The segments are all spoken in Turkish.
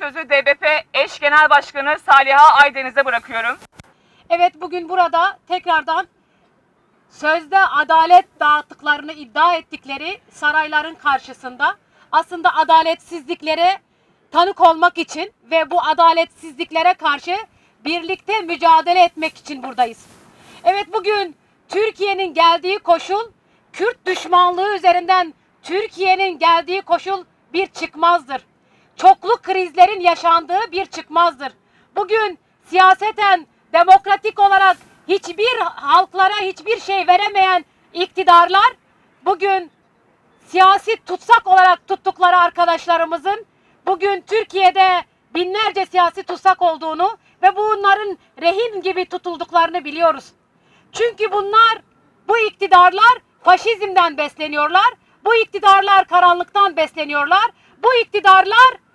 sözü DBP eş genel başkanı Saliha Aydeniz'e bırakıyorum. Evet bugün burada tekrardan sözde adalet dağıttıklarını iddia ettikleri sarayların karşısında aslında adaletsizliklere tanık olmak için ve bu adaletsizliklere karşı birlikte mücadele etmek için buradayız. Evet bugün Türkiye'nin geldiği koşul Kürt düşmanlığı üzerinden Türkiye'nin geldiği koşul bir çıkmazdır. Çoklu krizlerin yaşandığı bir çıkmazdır. Bugün siyaseten demokratik olarak hiçbir halklara hiçbir şey veremeyen iktidarlar bugün siyasi tutsak olarak tuttukları arkadaşlarımızın bugün Türkiye'de binlerce siyasi tutsak olduğunu ve bunların rehin gibi tutulduklarını biliyoruz. Çünkü bunlar bu iktidarlar faşizmden besleniyorlar. Bu iktidarlar karanlıktan besleniyorlar. Bu iktidarlar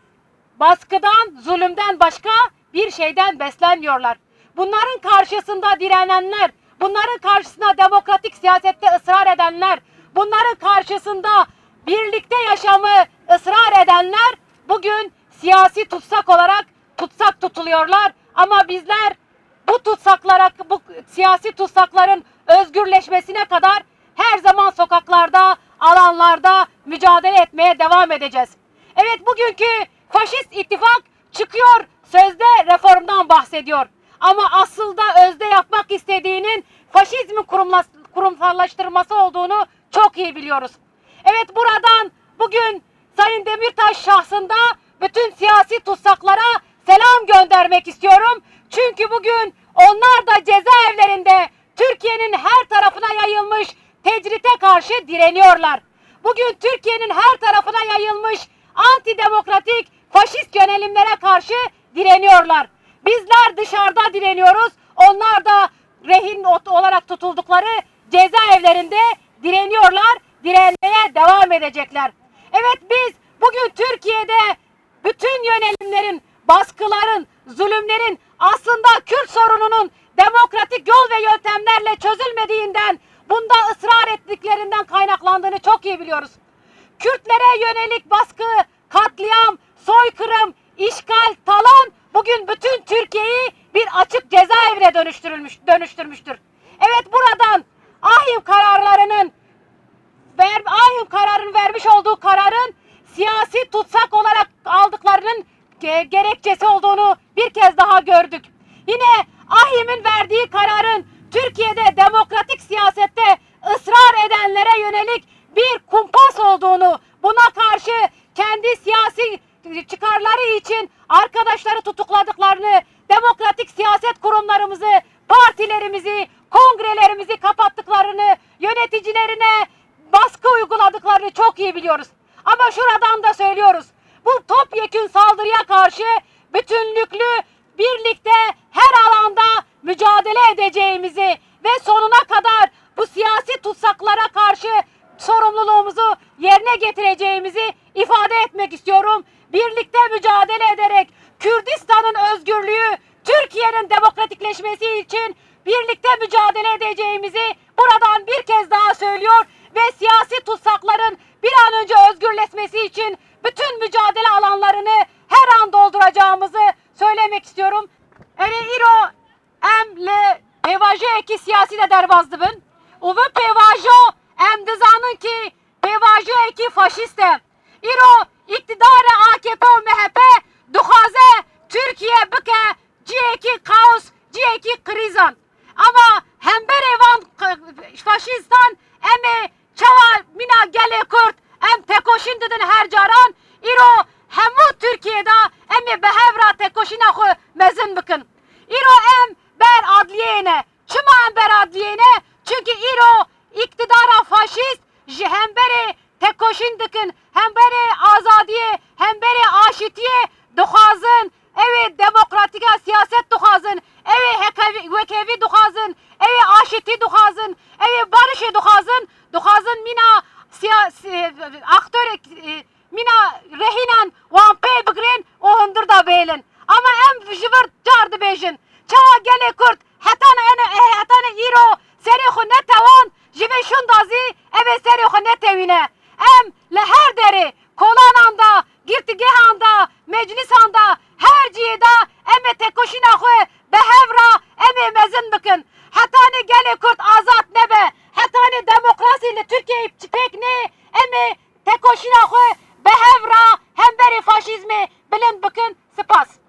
baskıdan, zulümden başka bir şeyden beslenmiyorlar. Bunların karşısında direnenler, bunların karşısında demokratik siyasette ısrar edenler, bunların karşısında birlikte yaşamı ısrar edenler bugün siyasi tutsak olarak tutsak tutuluyorlar. Ama bizler bu tutsaklara, bu siyasi tutsakların özgürleşmesine kadar her zaman sokaklarda, alanlarda mücadele etmeye devam edeceğiz. Evet bugünkü faşist ittifak çıkıyor sözde reformdan bahsediyor. Ama aslında özde yapmak istediğinin faşizmi kurumsallaştırması olduğunu çok iyi biliyoruz. Evet buradan bugün Sayın Demirtaş şahsında bütün siyasi tutsaklara selam göndermek istiyorum. Çünkü bugün onlar da cezaevlerinde Türkiye'nin her tarafına yayılmış tecrite karşı direniyorlar. Bugün Türkiye'nin her tarafına yayılmış antidemokratik faşist yönelimlere karşı direniyorlar. Bizler dışarıda direniyoruz. Onlar da rehin olarak tutuldukları cezaevlerinde direniyorlar. Direnmeye devam edecekler. Evet biz bugün Türkiye'de bütün yönelimlerin, baskıların, zulümlerin aslında Kürt sorununun demokratik yol ve yöntemlerle çözülmediğinden, bunda ısrar ettiklerinden kaynaklandığını çok iyi biliyoruz. Kürtlere yönelik baskı, katliam, soykırım, işgal, talan bugün bütün Türkiye'yi bir açık cezaevine dönüştürülmüş, dönüştürmüştür. Evet buradan ahim kararlarının ver, ahim kararın vermiş olduğu kararın siyasi tutsak olarak aldıklarının ge- gerekçesi olduğunu bir kez daha gördük. Yine Ahim'in verdiği kararın Türkiye'de demokratik siyasette ısrar edenlere yönelik bir kumpas olduğunu, buna karşı kendi siyasi çıkarları için arkadaşları tutukladıklarını, demokratik siyaset kurumlarımızı, partilerimizi, kongrelerimizi kapattıklarını, yöneticilerine baskı uyguladıklarını çok iyi biliyoruz. Ama şuradan da söylüyoruz. Bu topyekün saldırıya karşı bütünlüklü birlikte her alanda mücadele edeceğimizi ve sonuna kadar bu siyasi tutsaklara karşı sorumluluğumuzu yerine getireceğimizi ifade etmek istiyorum. Birlikte mücadele ederek Kürdistan'ın özgürlüğü, Türkiye'nin demokratikleşmesi için birlikte mücadele edeceğimizi buradan bir kez daha söylüyor ve siyasi tutsakların bir an önce özgürleşmesi için bütün mücadele alanlarını her an dolduracağımızı söylemek istiyorum. Ere iro em le pevajo eki siyasi de derbazdıbın. Uvu pevajo em dizanın ki pevajo eki faşiste. İro iktidarı AKP ve MHP duhaze Türkiye bike ciyeki kaos ciyeki krizan. Ama hember evan faşistan emi çava mina gele kurt em tekoşin dedin her caran iro hemu Türkiye'de emi behevra tekoşina xu mezin bikin. İro em ber adliyene. Çıma em ber adliyene? Çünkü İro iktidara faşist ji hemberi tekoşin dikin hemberi azadiye hemberi aşitiye duhazın evi demokratika siyaset duhazın evi hekevi vekevi duhazın evi aşiti duhazın evi barışı duhazın duhazın mina siyasi aktör e, mina rehinan vampe bigrin o hundur da beylin. Ama em jivir cardı bejin. Çava gele kurt güne em leher deri kolananda girtigehanda meclisanda her ciyeda eme tekoşina hu behevra eme mezin bıkın. Hatane gele kurt azat nebe. Hatane demokrasiyle Türkiye çıpek ne eme tekoşina hu behevra hemberi faşizmi bilin bıkın spas.